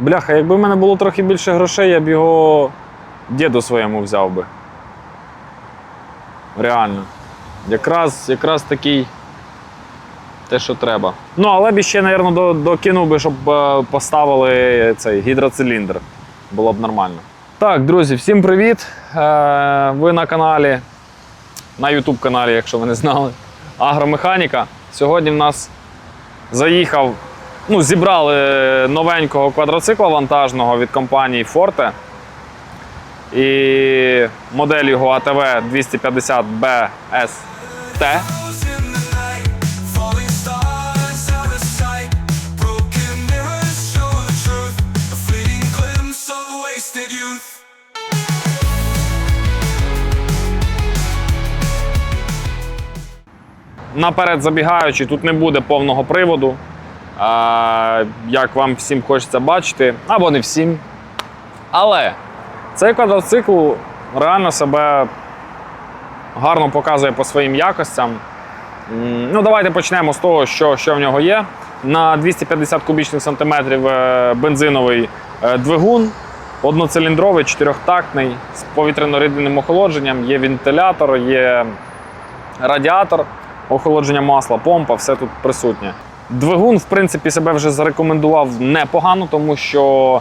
Бляха, якби в мене було трохи більше грошей, я б його діду своєму взяв би. Реально. Якраз, якраз такий те, що треба. Ну, але б ще, мабуть, до, докинув би, щоб е, поставили цей гідроциліндр. Було б нормально. Так, друзі, всім привіт! Е, ви на каналі, на YouTube каналі, якщо ви не знали, Агромеханіка. Сьогодні в нас заїхав, ну, зібрали новенького квадроцикла вантажного від компанії Forte. І модель його ATV 250 BST. Наперед забігаючи, тут не буде повного приводу. Як вам всім хочеться бачити, або не всім. Але цей квадроцикл реально себе гарно показує по своїм якостям. Ну, давайте почнемо з того, що, що в нього є. На 250 кубічних сантиметрів е, бензиновий е, двигун, одноциліндровий, чотирьохтактний, з повітряно-рідним охолодженням, є вентилятор, є радіатор, охолодження масла, помпа, все тут присутнє. Двигун, в принципі, себе вже зарекомендував непогано, тому що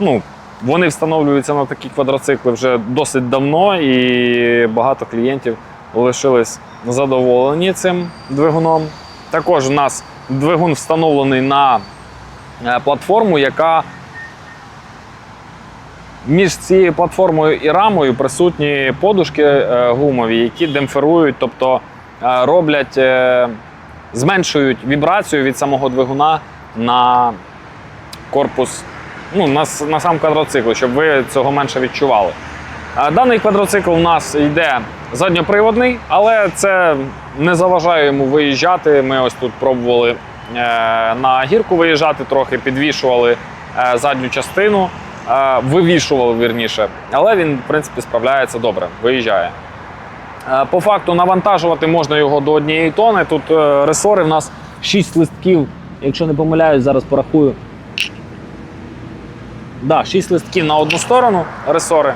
ну, вони встановлюються на такі квадроцикли вже досить давно, і багато клієнтів лишились задоволені цим двигуном. Також у нас двигун встановлений на е, платформу, яка між цією платформою і рамою присутні подушки е, гумові, які демпферують, тобто е, роблять, зменшують вібрацію від самого двигуна на корпус, ну, на, на сам квадроцикл, щоб ви цього менше відчували. Даний квадроцикл у нас йде задньоприводний, але це не заважає йому виїжджати. Ми ось тут пробували е, на гірку виїжджати трохи, підвішували е, задню частину, е, вивішували вірніше, але він, в принципі, справляється добре, виїжджає. Е, По факту навантажувати можна його до однієї тони. Тут е, ресори в нас 6 листків, якщо не помиляюсь, зараз порахую. Да, 6 листків на одну сторону ресори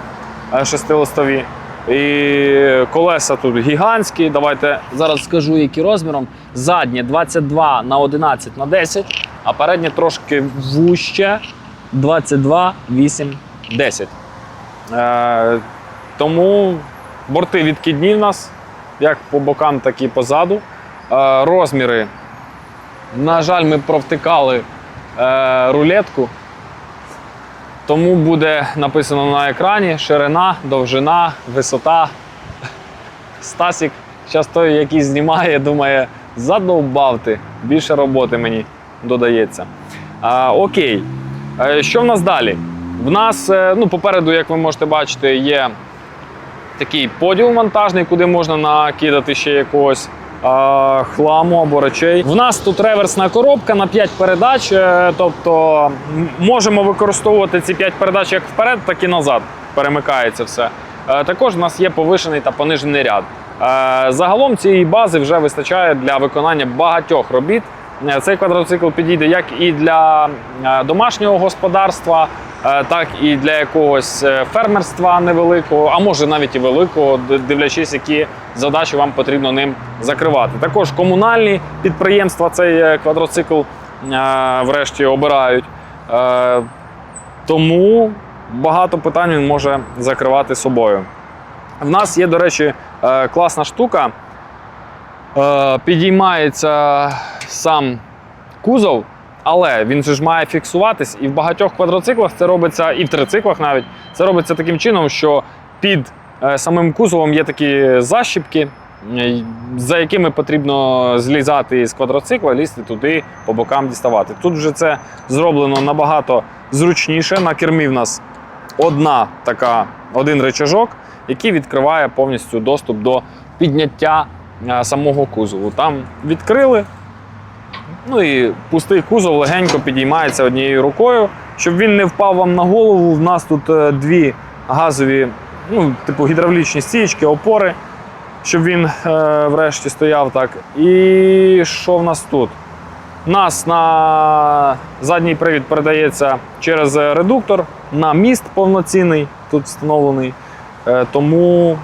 е, шестилистові. І колеса тут гігантські. Давайте зараз скажу, які розміром. Заднє 22 на 11 на 10, а переднє трошки вуще 22, 8, 10. Е, тому борти відкидні в нас, як по бокам, так і позаду. Е, розміри. На жаль, ми провтикали е, рулетку. Тому буде написано на екрані ширина, довжина, висота. Стасік, зараз той, який знімає, думає, задовбав ти, більше роботи мені додається. А, окей. Е, Що в нас далі? В нас, ну, попереду, як ви можете бачити, є такий поділ монтажний, куди можна накидати ще якогось хламу або речей. В нас тут реверсна коробка на 5 передач, е, тобто можемо використовувати ці 5 передач як вперед, так і назад. Перемикається все. Е, Також в нас є повишений та понижений ряд. Е, Загалом цієї бази вже вистачає для виконання багатьох робіт. Цей квадроцикл підійде як і для домашнього господарства, так і для якогось е, фермерства невеликого, а може навіть і великого, дивлячись, які задачі вам потрібно ним закривати. Також комунальні підприємства цей е, квадроцикл е, врешті обирають. Е, Тому багато питань він може закривати собою. В нас є, до речі, е, класна штука. Е, Підіймається сам кузов, але він же ж має фіксуватись. І в багатьох квадроциклах це робиться, і в трициклах навіть це робиться таким чином, що під е, самим кузовом є такі защіпки, е, за якими потрібно злізати з квадроцикла, лізти туди, по бокам діставати. Тут вже це зроблено набагато зручніше. На кермі в нас одна така, один речажок, який відкриває повністю доступ до підняття е, самого кузову. Там відкрили. Ну і пустий кузов легенько підіймається однією рукою. Щоб він не впав вам на голову, в нас тут е, дві газові, ну, типу гідравлічні стієчки, опори, щоб він е, врешті стояв так. І що в нас тут? У нас на задній привід передається через редуктор на міст повноцінний тут встановлений. Е, Тому,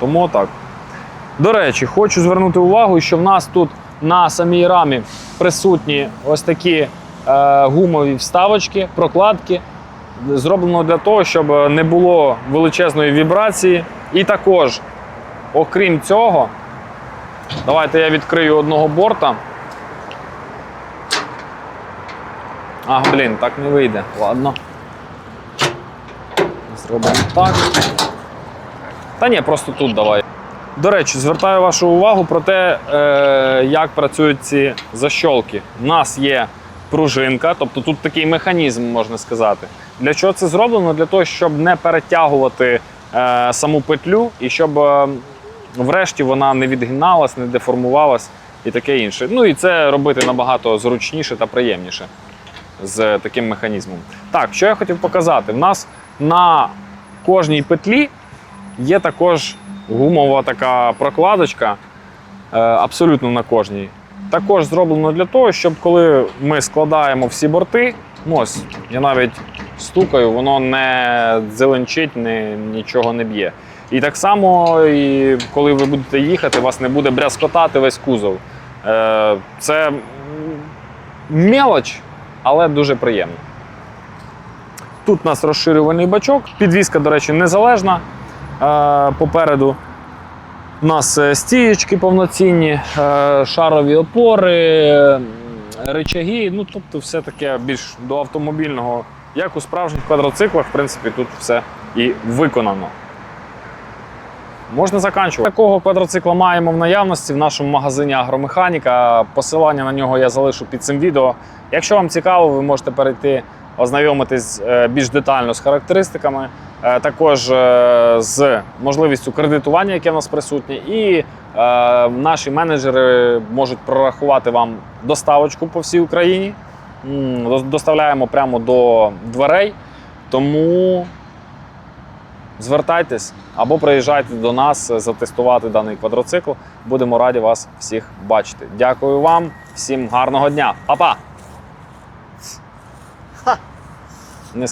тому так. До речі, хочу звернути увагу, що в нас тут на самій рамі присутні ось такі е, гумові вставочки, прокладки. Зроблено для того, щоб не було величезної вібрації. І також, окрім цього, давайте я відкрию одного борта. А, блін, так не вийде. Ладно. Зробимо так. Та ні, просто тут давай. До речі, звертаю вашу увагу про те, е, як працюють ці защолки. У нас є пружинка, тобто тут такий механізм, можна сказати. Для чого це зроблено? Для того, щоб не перетягувати е, саму петлю і щоб е, врешті вона не відгиналась, не деформувалась і таке інше. Ну і це робити набагато зручніше та приємніше з таким механізмом. Так, що я хотів показати? В нас на кожній петлі є також гумова така прокладочка, е, абсолютно на кожній. Також зроблено для того, щоб коли ми складаємо всі борти, ну ось я навіть стукаю, воно не зеленчить, не, нічого не б'є. І так само, і коли ви будете їхати, вас не буде брязкотати весь кузов. Е, Це мелоч, але дуже приємно. Тут у нас розширювальний бачок. Підвізка, до речі, незалежна. Е, Попереду у нас е, стієчки повноцінні, е, шарові опори, м, рычаги. Ну, тобто, все таке більш до автомобільного. Як у справжніх квадроциклах, в принципі, тут все і виконано. Можна заканчувати. Такого квадроцикла маємо в наявності в нашому магазині Агромеханіка. Посилання на нього я залишу під цим відео. Якщо вам цікаво, ви можете перейти ознайомитись більш детально з характеристиками, також е, з можливістю кредитування, яке в нас присутнє, і е, наші менеджери можуть прорахувати вам доставочку по всій Україні. Доставляємо прямо до дверей. Тому звертайтесь або приїжджайте до нас е, затестувати даний квадроцикл. Будемо раді вас всіх бачити. Дякую вам, всім гарного дня. Па-па! Не.